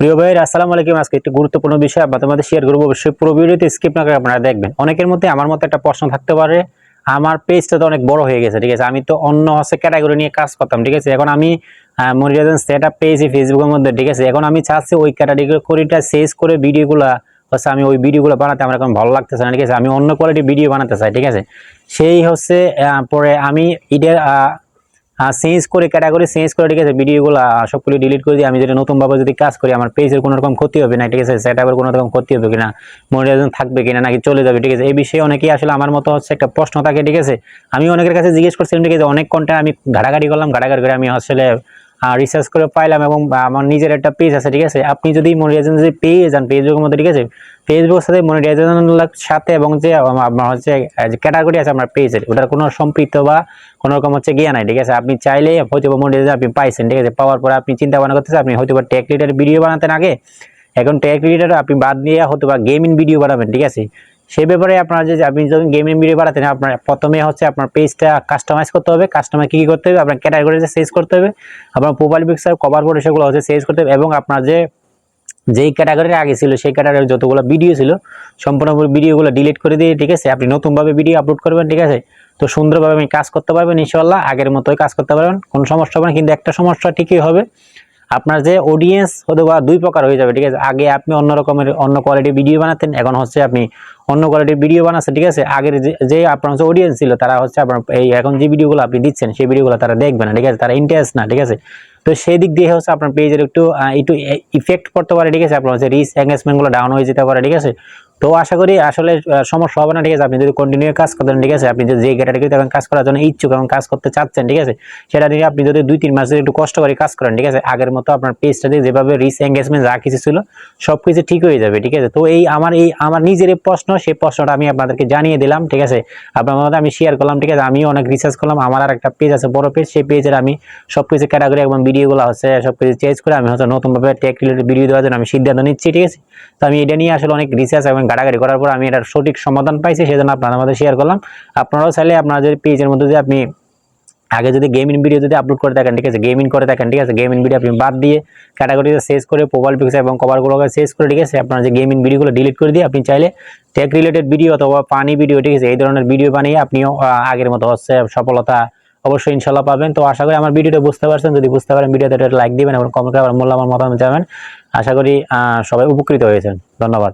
প্রিয় ভাইয়ের, আসসালামু আলাইকুম। আজকে একটি গুরুত্বপূর্ণ বিষয় আপনাদের শেয়ার করব। অবশ্যই পুরো ভিডিওতে স্কিপ না করে আপনারা দেখবেন। অনেকের মধ্যে আমার মতো একটা প্রশ্ন থাকতে পারে, আমার পেজটা তো অনেক বড় হয়ে গেছে, ঠিক আছে? আমি তো অন্য হচ্ছে ক্যাটাগরি নিয়ে কাজ করতাম, ঠিক আছে? এখন আমি মনিটাইজেশন সেট আপ পেয়েছি ফেসবুকের মধ্যে, ঠিক আছে? এখন আমি চাচ্ছি ওই ক্যাটাগরিটা সেজ করে ভিডিওগুলা, হচ্ছে আমি ওই ভিডিওগুলো বানাতে আমার এখন ভালো লাগতেছে না, ঠিক আছে? আমি অন্য কোয়ালিটি ভিডিও বানাতে চাই, ঠিক আছে? সেই হচ্ছে পরে আমি এটার চেঞ্জ করে ক্যাটাগরি চেঞ্জ করে ঠিক আছে ভিডিওগুলো সবগুলো ডিলিট করে দিয়ে আমি যদি নতুনভাবে যদি কাজ করি, আমার পেজের কোনো রকম ক্ষতি হবে না, ঠিক আছে? সেট আপের কোনো রকম ক্ষতি হবে কিনা মনিটাইজেশন থাকবে কিনা, নাকি চলে যাবে, ঠিক আছে? এই বিষয়ে অনেকেই আসলে আমার মতো হচ্ছে একটা প্রশ্ন থাকে, ঠিক আছে? আমি অনেকের কাছে জিজ্ঞেস করছিলাম, ঠিক আছে? অনেক কন্টেন্ট আমি ঘাটাঘাটি করলাম, ঘাটাঘাটি করে আমি আসলে রিসার্চ করে পাইলাম এবং আমার নিজের একটা পেজ আছে, ঠিক আছে? আপনি যদি মনিটাইজেশন যদি পেয়ে যান ফেসবুকের মধ্যে, ঠিক আছে? ফেসবুকের সাথে মনিটাইজেশনের সাথে এবং যে আপনার হচ্ছে ক্যাটাগরি আছে আপনার পেজের ওটার কোনো সম্পৃক্ত বা কোনো রকম হচ্ছে গিয়া নাই, ঠিক আছে? আপনি চাইলে হয়তো বা মনিটাইজেশন আপনি পাইছেন, ঠিক আছে? পাওয়ার পরে আপনি চিন্তা ভাবনা করতেছেন, আপনি হয়তো বা টেক ভিডিও বানাতেন আগে। এখন টেক আপনি বাদ দিয়ে হয়তো বা গেমিং ভিডিও বানাবেন, ঠিক আছে? সেই ব্যাপারে আপনার যে আপনি যখন গেমিং ভিডিও বাড়াতেন আপনার প্রথমে হচ্ছে আপনার পেজটা কাস্টমাইজ করতে হবে কাস্টমার কী কী করতে হবে, আপনার ক্যাটাগরিতে সেজ করতে হবে, আপনার প্রোফাইল পিকচার কভার করে সেগুলো হচ্ছে সেজ করতে হবে এবং আপনার যে যেই ক্যাটাগরির আগে ছিল, সেই ক্যাটাগরির যতগুলো ভিডিও ছিল, সম্পূর্ণ ভিডিওগুলো ডিলিট করে দিয়ে, ঠিক আছে? আপনি নতুনভাবে ভিডিও আপলোড করবেন, ঠিক আছে? তো সুন্দরভাবে আপনি কাজ করতে পারবেন ইনশাল্লাহ আগের মতোই কাজ করতে পারবেন, কোনো সমস্যা হবে না। কিন্তু একটা সমস্যা ঠিকই হবে আপনার যে অডিয়েন্স হতে বা দুই প্রকার হয়ে যাবে, ঠিক আছে? আগে আপনি অন্য রকমের অন্য কোয়ালিটির ভিডিও বানাতেন, এখন হচ্ছে আপনি অন্য কোয়ালিটির ভিডিও বানাচ্ছেন, ঠিক আছে? আগের যে- আপনার হচ্ছে অডিয়েন্স ছিল, তারা হচ্ছে আপনার এই এখন যে ভিডিওগুলো আপনি দিচ্ছেন, সেই ভিডিওগুলো তারা দেখবে না, ঠিক আছে? তারা ইন্টারেস্ট না, ঠিক আছে? তো সেই দিক দিয়ে হচ্ছে আপনার পেজের একটু একটু ইফেক্ট পড়তে পারে, ঠিক আছে? আপনার হচ্ছে রিচ এঙ্গেজমেন্টগুলো ডাউন হয়ে যেতে পারে, ঠিক আছে? তো আশা করি আসলে সমস্যা হবে না, ঠিক আছে? আপনি যদি কন্টিনিউ কাজ করেন ঠিক আছে? আপনি যদি যে ক্যাটাগরিতে এখন কাজ করার জন্য ইচ্ছুক এবং কাজ করতে চাচ্ছেন, ঠিক আছে? সেটা নিয়ে আপনি যদি দুই তিন মাস একটু কষ্ট করে কাজ করেন, ঠিক আছে? আগের মতো আপনার পেজটা দিয়ে যেভাবে রিচ এঙ্গেজমেন্ট যা কিছু ছিল সব কিছু ঠিক হয়ে যাবে, ঠিক আছে? তো এই আমার এই আমার নিজের প্রশ্ন, সেই প্রশ্নটা আমি আপনাদেরকে জানিয়ে দিলাম, ঠিক আছে? আপনার মধ্যে আমি শেয়ার করলাম, ঠিক আছে? আমিও অনেক রিসার্চ করলাম, আমার আর একটা পেজ আছে, বড় পেজ সেই পেজের আমি সব কিছু ক্যাটাগরি এবং ভিডিওগুলো হচ্ছে সব কিছু চেঞ্জ করে আমি হচ্ছে নতুনভাবে টেক রিলেটেড ভিডিও দেওয়ার জন্য আমি সিদ্ধান্ত নিচ্ছি, ঠিক আছে? তো আমি এটা নিয়ে আসলে অনেক রিসার্চ এবং ঘাটাঘাটি করার পর আমি এটার সঠিক সমাধান পাইছি, সেজন্য আপনাদের মধ্যে শেয়ার করলাম। আপনারাও চাইলে আপনার যদি পেজের মধ্যে যদি আপনি আগে যদি গেমিং ভিডিও যদি আপলোড করে থাকেন, ঠিক আছে? গেমিং করে থাকেন, ঠিক আছে? গেমিং ভিডিও আপনি বাদ দিয়ে ক্যাটাগরিতে শেষ করে প্রোফাইল পিকচার এবং কভারগুলোকে শেষ করে, ঠিক আছে? আপনার যে গেমিং ভিডিওগুলো ডিলিট করে দিয়ে আপনি চাইলে টেক রিলেটেড ভিডিও অথবা পানি ভিডিও ঠিক আছে? এই ধরনের ভিডিও বানিয়ে আপনিও আগের মতো হচ্ছে সফলতা অবশ্যই ইনশাল্লাহ পাবেন। তো আশা করি আমার ভিডিওটা বুঝতে পারছেন। যদি বুঝতে পারেন, ভিডিওতে একটা লাইক দিবেন এবং কমেন্ট করে আমার মূল্যবান মতামত জানাবেন। আশা করি সবাই উপকৃত হয়েছেন। ধন্যবাদ।